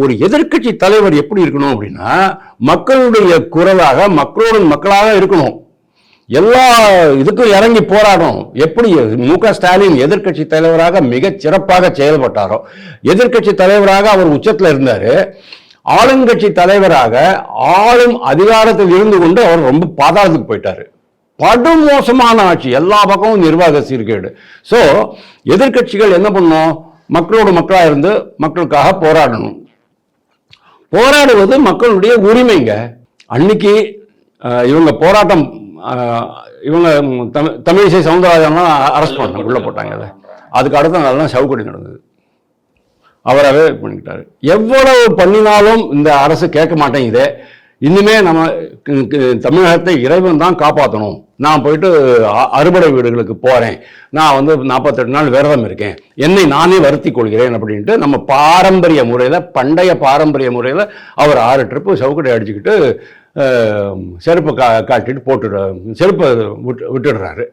ஒரு எதிர்க்கட்சி தலைவர் எப்படி இருக்கணும் அப்படின்னா மக்களுடைய குரலாக மக்களோட மக்களாக இருக்கணும். எல்லா இதுக்கும் இறங்கி போராடணும். எப்படி மு க ஸ்டாலின் எதிர்க்கட்சி தலைவராக மிக சிறப்பாக செயல்பட்டாரோ எதிர்க்கட்சி தலைவராக அவர் உச்சத்தில் இருந்தார் ஆளுங்கட்சி தலைவராக ஆளும் அதிகாரத்தில் இருந்து கொண்டு அவர் ரொம்ப பாதாளத்துக்கு போயிட்டாரு. படும் மோசமான ஆட்சி எல்லா பக்கமும் நிர்வாக சீர்கேடு. ஸோ எதிர்க்கட்சிகள் என்ன பண்ணும்? மக்களோட மக்களாக இருந்து மக்களுக்காக போராடணும். போராடுவது மக்களுடைய உரிமைங்க. அன்னைக்கு இவங்க போராட்டம் இவங்க தமிழ் தமிழிசை சவுந்தரராஜன்லாம் அரெஸ்ட் பண்ண உள்ள போட்டாங்க அதை அதுக்கு அடுத்த நாள் தான் சவுக்கடி நடந்தது. அவராகவே பண்ணிக்கிட்டாரு. எவ்வளவு பண்ணினாலும் இந்த அரசு கேட்க மாட்டேங்குது. இன்னுமே நம்ம தமிழகத்தை இறைவன் தான் காப்பாற்றணும் நான் போயிட்டு அ- அறுபடை வீடுகளுக்கு போகிறேன் நான் வந்து நாற்பத்தெட்டு நாள் விரதம் இருக்கேன். என்னை நானே வருத்தி கொள்கிறேன் அப்படின்ட்டு நம்ம பாரம்பரிய முறையில் பண்டைய பாரம்பரிய முறையில் அவர் ஆறு ட்ரிப்பு சவுக்கடை அடிச்சுக்கிட்டு செருப்பு கா காட்டிட்டு போட்டுடுற செருப்பை விட்டு விட்டுடுறாரு.